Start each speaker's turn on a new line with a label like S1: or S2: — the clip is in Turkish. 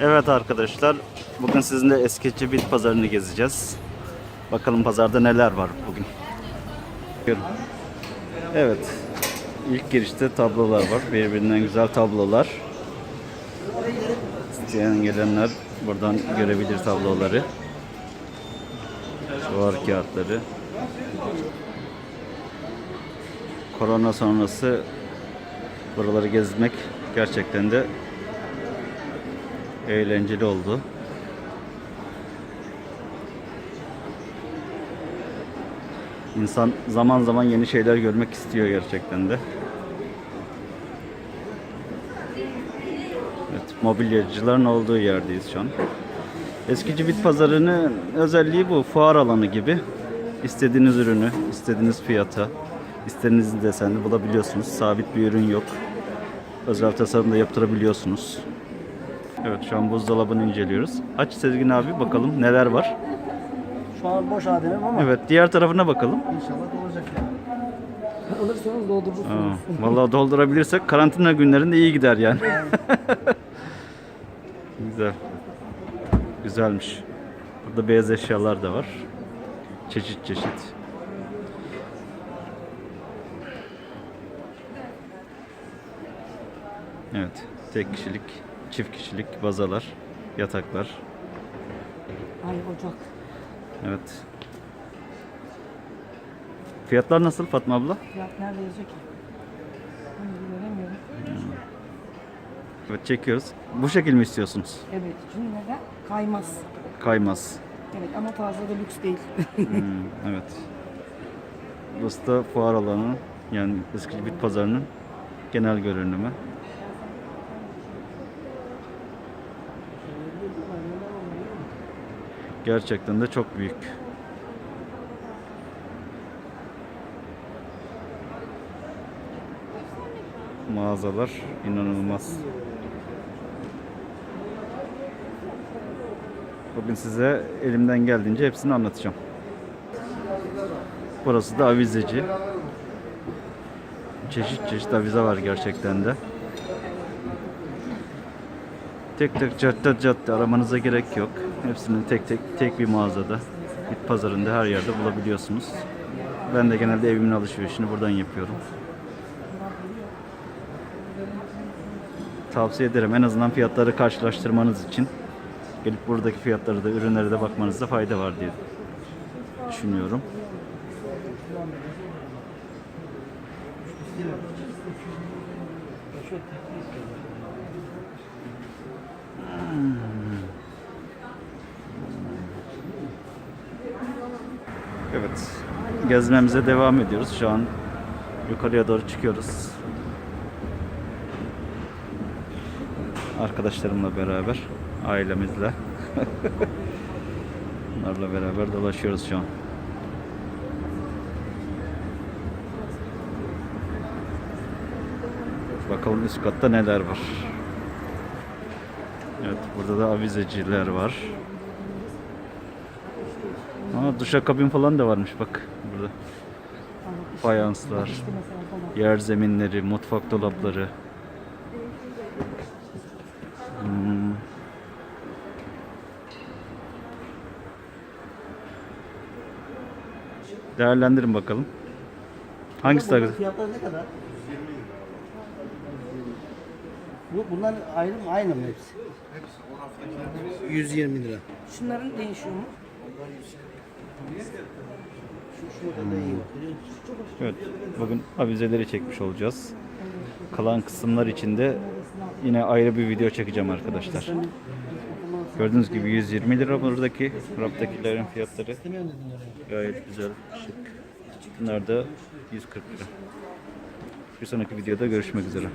S1: Evet arkadaşlar, bugün sizinle Eskici Bit Pazarı'nı gezeceğiz. Bakalım pazarda neler var bugün. Evet, ilk girişte tablolar var. Birbirinden güzel tablolar. İsteyen gelenler buradan görebilir tabloları. Duvar kağıtları. Korona sonrası buraları gezmek gerçekten de eğlenceli oldu. İnsan zaman zaman yeni şeyler görmek istiyor gerçekten de. Evet, mobilyacıların olduğu yerdeyiz şu an. Eskici bit pazarının özelliği bu. Fuar alanı gibi. İstediğiniz ürünü, istediğiniz fiyata, istediğiniz deseni bulabiliyorsunuz. Sabit bir ürün yok. Özel tasarım da yaptırabiliyorsunuz. Evet şu an buzdolabını inceliyoruz. Aç Sezgin abi bakalım neler var.
S2: Şu an boş ademim ama
S1: Evet diğer tarafına bakalım.
S2: inşallah olacak yani. Alırsanız doldurursunuz.
S1: Aa, vallahi doldurabilirsek karantina günlerinde iyi gider yani. Güzel. Güzelmiş. Burada beyaz eşyalar da var. Çeşit çeşit. Evet. Tek kişilik, çift kişilik bazalar, yataklar.
S2: Ay ocak.
S1: Evet. Fiyatlar nasıl Fatma abla?
S2: Fiyat nerede yazıyor ki? De göremiyorum.
S1: Evet çekiyoruz. Bu şekil mi istiyorsunuz?
S2: Evet. Çünkü neden? Kaymaz.
S1: Kaymaz.
S2: Evet ama fazla da lüks değil.
S1: Hmm, evet. Burası da fuar alanı. Yani eski bit pazarının genel görünümü. Gerçekten de çok büyük. Mağazalar inanılmaz. Bugün size elimden geldiğince hepsini anlatacağım. Burası da avizeci. Çeşit çeşit avize var gerçekten de. Tek tek cadde cadde aramanıza gerek yok. Hepsini tek tek tek bir mağazada, bit pazarında her yerde bulabiliyorsunuz. Ben de genelde evimin alışverişini buradan yapıyorum. Tavsiye ederim en azından fiyatları karşılaştırmanız için. Gelip buradaki fiyatları da ürünlere de bakmanızda fayda var diye düşünüyorum. Evet. Gezmemize devam ediyoruz. Şu an yukarıya doğru çıkıyoruz. Arkadaşlarımla beraber, ailemizle. Bunlarla beraber dolaşıyoruz şu an. Bakalım üst katta neler var. Evet, burada da avizeciler var. Aa, duşakabin falan da varmış bak burada. Fayanslar, yer zeminleri, mutfak dolapları. Hmm. Değerlendirin bakalım. Hangisi daha güzel?
S2: Fiyatları ne kadar? Bu bunlar ayrı mı? Aynı mı hepsi? 120 lira. Şunların değişiyor mu?
S1: Evet, bugün avizeleri çekmiş olacağız. Kalan kısımlar içinde yine ayrı bir video çekeceğim arkadaşlar. Gördüğünüz gibi 120 lira buradaki raftakilerin fiyatları. Gayet güzel, şık. Bunlar da 140 lira. Bir sonraki videoda görüşmek üzere.